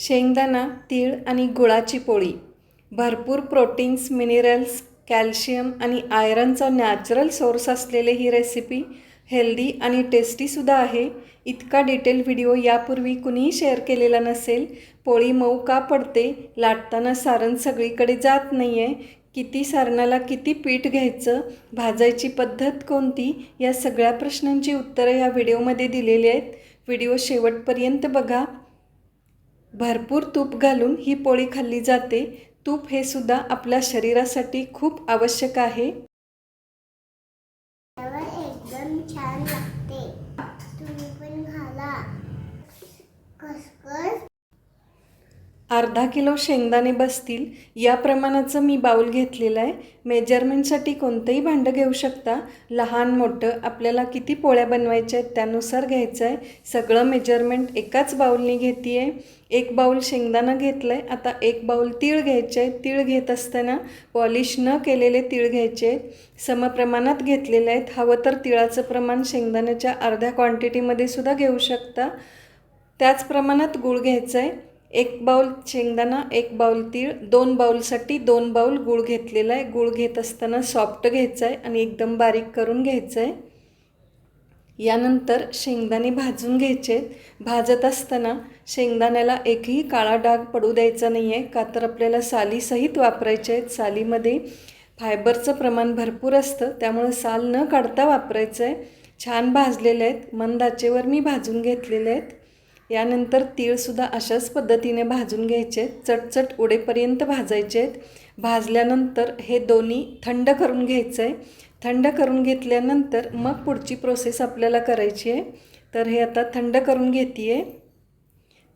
शेंगदाणा तीळ आणि गुळाची पोळी. भरपूर प्रोटीन्स मिनरल्स कॅल्शियम आणि आयरनचा नॅचरल सोर्स असलेली ही रेसिपी हेल्दी आणि टेस्टीसुद्धा आहे. इतका डिटेल व्हिडिओ यापूर्वी कुणीही शेअर केलेला नसेल पोळी मऊ का पडते लाटताना सारण सगळीकडे जात नाही आहे किती सारणाला किती पीठ घ्यायचं भाजायची पद्धत कोणती या सगळ्या प्रश्नांची उत्तरं या व्हिडिओमध्ये दिलेली आहेत. व्हिडिओ शेवटपर्यंत बघा. भरपूर तूप घालून ही पोळी खाल्ली जाते. तूप हे सुद्धा आपल्या शरीरासाठी खूप आवश्यक आहे त्यावर एकदम छान लागते तुम्ही पण घाला खसखस अर्धा किलो शेंगदाणे बसतील. या प्रमाणाचं मी बाऊल घेतलेलं आहे. मेजरमेंटसाठी कोणतंही भांडं घेऊ शकता. लहान मोठं आपल्याला किती पोळ्या बनवायच्या आहेत त्यानुसार घ्यायचं आहे. सगळं मेजरमेंट एकाच बाऊलनी घेते आहे एक बाऊल शेंगदाणा घेतलं आहे आता एक बाऊल तीळ घ्यायचे आहे तीळ घेत असताना पॉलिश न केलेले तीळ घ्यायचे आहेत. समप्रमाणात घेतलेले आहेत. हवं तर तिळाचं प्रमाण शेंगदाण्याच्या अर्ध्या क्वांटिटीमध्ये सुद्धा घेऊ शकता. त्याच प्रमाणात गूळ घ्यायचं आहे एक बाऊल शेंगदाणा एक बाऊल तीळ दोन बाऊलसाठी दोन बाऊल गूळ घेतलेला आहे. गूळ घेत असताना सॉफ्ट घ्यायचं आहे आणि एकदम बारीक करून घ्यायचं आहे. यानंतर शेंगदाणे भाजून घ्यायचे आहेत. भाजत असताना शेंगदाण्याला एकही काळा डाग पडू द्यायचा नाही आहे का तर आपल्याला सालीसहित वापरायचे आहेत. सालीमध्ये फायबरचं प्रमाण भरपूर असतं. त्यामुळं साल न काढता वापरायचं आहे. छान भाजलेले आहेत. मंदाचेवर मी भाजून घेतलेले आहेत. यानंतर तीळसुद्धा अशाच पद्धतीने भाजून घ्यायचे. आहेत चटचट उडेपर्यंत भाजायचे. आहेत भाजल्यानंतर हे दोन्ही थंड करून घ्यायचं. आहे थंड करून घेतल्यानंतर मग पुढची प्रोसेस आपल्याला करायची आहे. तर हे आता थंड करून घेते आहे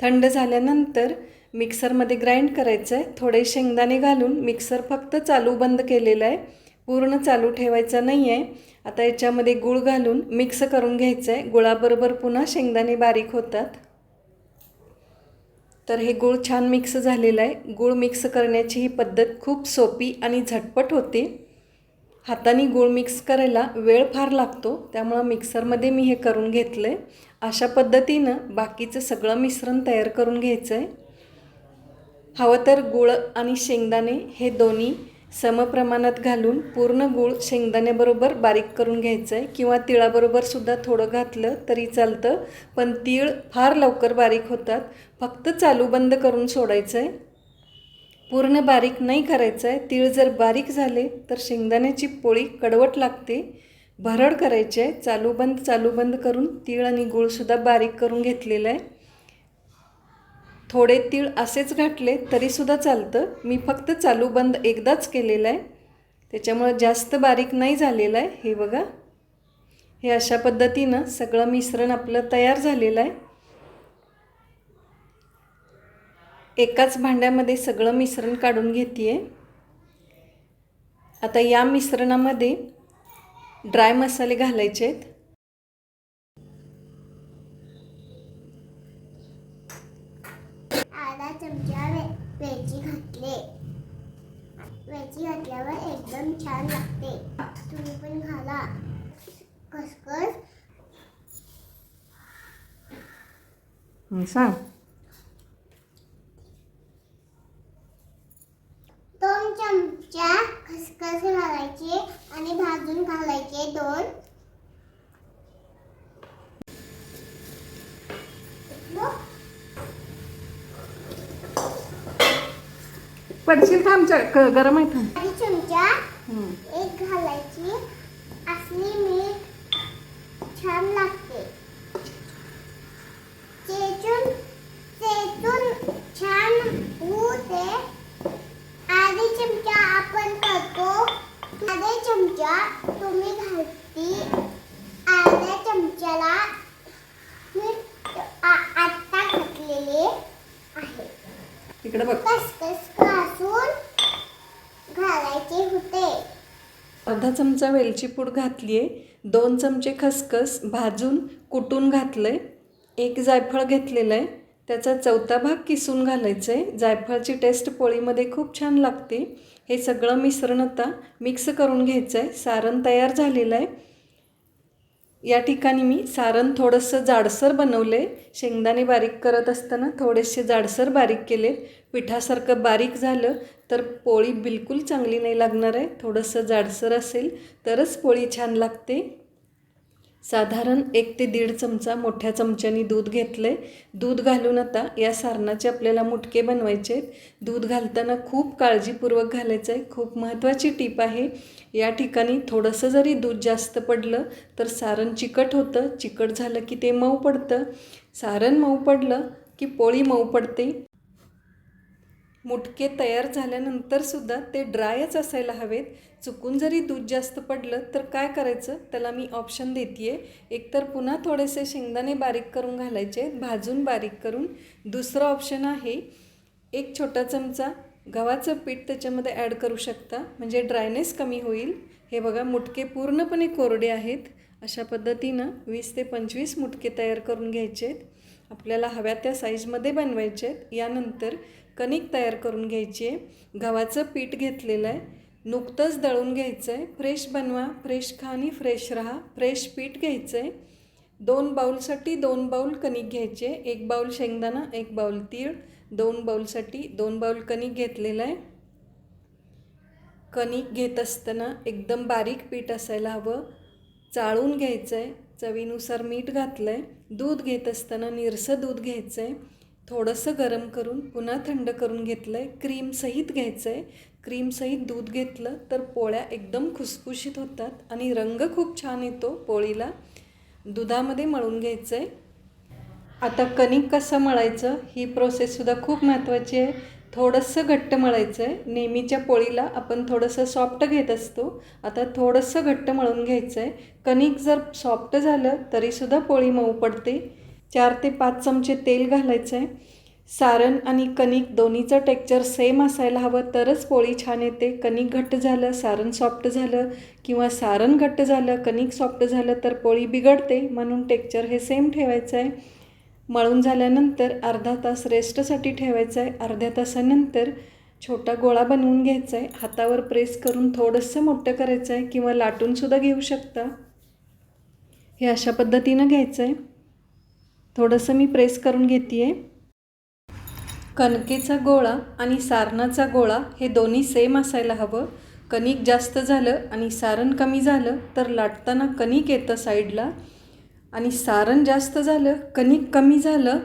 थंड झाल्यानंतर मिक्सरमध्ये ग्राइंड करायचं आहे थोडे शेंगदाणे घालून मिक्सर फक्त चालू बंद केलेलं आहे. पूर्ण चालू ठेवायचा नाही आहे आता याच्यामध्ये गूळ घालून मिक्स करून घ्यायचं आहे गुळाबरोबर पुन्हा शेंगदाणे बारीक होतात. तर हे गूळ छान मिक्स झालेलं आहे. गूळ मिक्स करण्याची ही पद्धत खूप सोपी आणि झटपट होते. हाताने गूळ मिक्स करायला वेळ फार लागतो त्यामुळं मिक्सरमध्ये मी हे करून घेतलं आहे अशा पद्धतीनं बाकीचं सगळं मिश्रण तयार करून घ्यायचं आहे हवं तर गूळ आणि शेंगदाणे हे दोन्ही समप्रमाणात घालून पूर्ण गूळ शेंगदाण्याबरोबर बारीक करून घ्यायचं आहे किंवा तिळाबरोबर सुद्धा थोडं घातलं तरी चालतं पण तीळ फार लवकर बारीक होतात. फक्त चालू बंद करून सोडायचं आहे पूर्ण बारीक नाही करायचं आहे तीळ जर बारीक झाले तर शेंगदाण्याची पोळी कडवट लागते. भरड करायची आहे चालू बंद चालू बंद करून तीळ आणि गूळसुद्धा बारीक करून घेतलेलं आहे. थोडे तीळ असेच घातले तरीसुद्धा चालतं. मी फक्त चालू बंद एकदाच केलेलं आहे. त्याच्यामुळं जास्त बारीक नाही झालेलं आहे. हे बघा. हे अशा पद्धतीनं सगळं मिश्रण आपलं तयार झालेलं आहे. एकाच भांड्यामध्ये सगळं मिश्रण काढून घेते आहे आता या मिश्रणामध्ये ड्राय मसाले घालायचे आहेत अर्धा चमचा वे घातले वेलची घातल्यावर एकदम छान लागते. तुम्ही पण घाला. खसखस. सांग. दोन चमचा खसखस घालायचे आणि भाजून घालायचे दोन. पडशील क गरम आहे थांब आणि चमचा. एक घालायची. असली मीठ छान लागते. चेचून चेचून छान होते. आधी चमचा आपण करतो. आधी चमचा तुम्ही घालती. अर्ध्या चमच्याला मीठ आ- आत्ता घातलेले आहे. इकडे बघ कासून घालायचे होते अर्धा चमचा वेलची पूड घातली आहे दोन चमचे खसखस भाजून कुटून घातलं आहे एक जायफळ घेतलेलं आहे त्याचा चौथा भाग किसून घालायचं आहे जायफळची टेस्ट पोळीमध्ये खूप छान लागते. हे सगळं मिश्रण आता मिक्स करून घ्यायचं आहे सारण तयार झालेलं आहे. या ठिकाणी मी सारण थोडंसं जाडसर बनवलं. आहे शेंगदाणे बारीक करत असताना थोडेसे जाडसर बारीक केले. पिठासारखं बारीक झालं तर पोळी बिलकुल चांगली नाही लागणार आहे. थोडंसं जाडसर असेल तरच पोळी छान लागते. साधारण एक ते दीड चमचा मोठ्या चमच्यानी दूध घेतलं आहे दूध घालून आता या सारणाचे आपल्याला मुटके बनवायचे आहेत. दूध घालताना खूप काळजीपूर्वक घालायचं आहे खूप महत्त्वाची टीप आहे. या ठिकाणी थोडंसं जरी दूध जास्त पडलं तर सारण चिकट होतं. चिकट झालं की ते मऊ पडतं. सारण मऊ पडलं की पोळी मऊ पडते. मुटके तयार झाल्यानंतरसुद्धा ते ड्रायच असायला हवेत. चुकून जरी दूध जास्त पडलं तर काय करायचं? त्याला मी ऑप्शन देते आहे एकतर पुन्हा थोडेसे शेंगदाणे बारीक करून घालायचे भाजून बारीक करून. दुसरं ऑप्शन आहे एक छोटा चमचा गव्हाचं पीठ त्याच्यामध्ये ॲड करू शकता. म्हणजे ड्रायनेस कमी होईल. हे बघा मुटके पूर्णपणे कोरडे आहेत. अशा पद्धतीनं वीस ते पंचवीस मुटके तयार करून घ्यायचे आहेत आपल्याला हव्या त्या साईजमध्ये बनवायचे आहेत यानंतर कणिक तयार करून घ्यायची आहे. गव्हाचं पीठ घेतलेलं आहे. नुकतंच दळून घ्यायचं आहे फ्रेश बनवा. फ्रेश खा आणि फ्रेश राहा. फ्रेश पीठ घ्यायचं आहे दोन बाऊलसाठी दोन बाऊल कणिक घ्यायचे. एक बाऊल शेंगदाणा एक बाऊल तीळ दोन बाऊलसाठी दोन बाऊल कणिक घेतलेलं आहे. कणिक घेत असताना एकदम बारीक पीठ असायला हवं. चाळून घ्यायचं आहे चवीनुसार मीठ घातलं आहे दूध घेत असताना निरसं दूध घ्यायचं आहे थोडंसं गरम करून पुन्हा थंड करून घेतलं आहे क्रीमसहित घ्यायचं आहे क्रीमसहित दूध घेतलं तर पोळ्या एकदम खुसखुशीत होतात आणि रंग खूप छान येतो पोळीला. दुधामध्ये मळून घ्यायचं आहे आता कणिक कसं मळायचं? ही प्रोसेससुद्धा खूप महत्त्वाची आहे. थोडंसं घट्ट मळायचं आहे नेहमीच्या पोळीला आपण थोडंसं सॉफ्ट घेत असतो. आता थोडंसं घट्ट मळून घ्यायचं आहे कणिक जर सॉफ्ट झालं तरीसुद्धा पोळी मऊ पडते. चार ते पाच चमचे तेल घालायचं आहे सारण आणि कणिक दोन्हीचं टेक्चर सेम असायला हवं तरच पोळी छान येते. कणिक घट्ट झालं सारण सॉफ्ट झालं किंवा सारण घट्ट झालं कणिक सॉफ्ट झालं तर पोळी बिघडते. म्हणून टेक्चर हे सेम ठेवायचं आहे मळून झाल्यानंतर अर्धा तास रेस्टसाठी ठेवायचं आहे अर्ध्या तासानंतर छोटा गोळा बनवून घ्यायचा आहे हातावर प्रेस करून थोडंसं मोठं करायचं आहे किंवा लाटूनसुद्धा घेऊ शकता. हे अशा पद्धतीनं घ्यायचं आहे थोडंसं मी प्रेस करून घेते आहे कणकेचा गोळा आणि सारणाचा गोळा हे दोन्ही सेम असायला हवं. कणिक जास्त झालं आणि सारण कमी झालं तर लाटताना कणिक येतं साईडला. आणि सारण जास्त झालं कणिक कमी झालं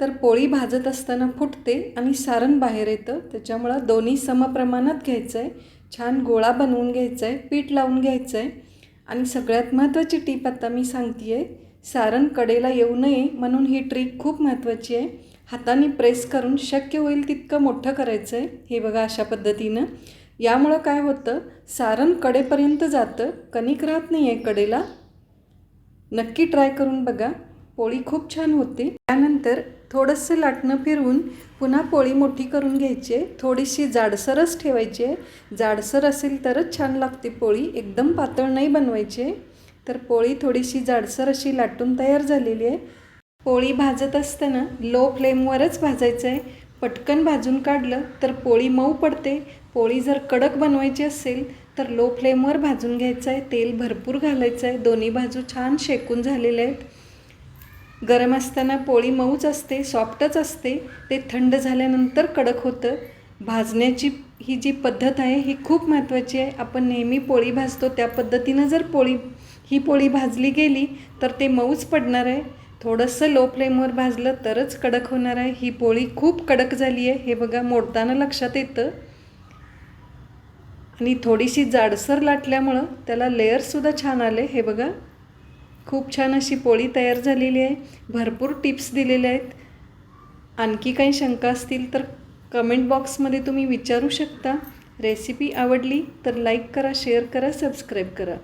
तर पोळी भाजत असताना फुटते आणि सारण बाहेर येतं. त्याच्यामुळं दोन्ही समप्रमाणात घ्यायचं आहे छान गोळा बनवून घ्यायचा आहे पीठ लावून घ्यायचं आहे आणि सगळ्यात महत्त्वाची टीप आता मी सांगते आहे सारण कडेला येऊ नये म्हणून ही ट्रिक खूप महत्त्वाची आहे. हाताने प्रेस करून शक्य होईल तितकं मोठं करायचं आहे हे बघा अशा पद्धतीनं. यामुळं काय होतं सारण कडेपर्यंत जातं कणिक राहत नाही आहे कडेला नक्की ट्राय करून बघा. पोळी खूप छान होते. त्यानंतर थोडंसं लाटणं फिरवून पुन्हा पोळी मोठी करून घ्यायची आहे. थोडीशी जाडसरच ठेवायची आहे. जाडसर असेल तरच छान लागते पोळी. एकदम पातळ नाही बनवायची आहे. तर पोळी थोडीशी जाडसर अशी लाटून तयार झालेली आहे. पोळी भाजत असताना लो फ्लेमवरच भाजायचं आहे. पटकन भाजून काढलं तर पोळी मऊ पडते. पोळी जर कडक बनवायची असेल तर लो फ्लेमवर भाजून घ्यायचं आहे तेल भरपूर घालायचं आहे दोन्ही बाजू छान शेकून झालेले आहेत. गरम असताना पोळी मऊच असते सॉफ्टच असते ते थंड झाल्यानंतर कडक होतं. भाजण्याची ही जी पद्धत आहे ही खूप महत्त्वाची आहे. आपण नेहमी पोळी भाजतो त्या पद्धतीनं जर पोळी ही पोळी भाजली गेली तर ते मऊच पडणार आहे. थोडंसं लो फ्लेमवर भाजलं तरच कडक होणार आहे. ही पोळी खूप कडक झाली आहे हे बघा मोडताना लक्षात येतं. आणि थोडीशी जाडसर लाटल्यामुळं त्याला लेअरसुद्धा छान आले. हे बघा खूप छान अशी पोळी तयार झालेली आहे. भरपूर टिप्स दिलेल्या आहेत. आणखी काही शंका असतील तर कमेंट बॉक्समध्ये तुम्ही विचारू शकता. रेसिपी आवडली तर लाईक करा शेअर करा सबस्क्राईब करा.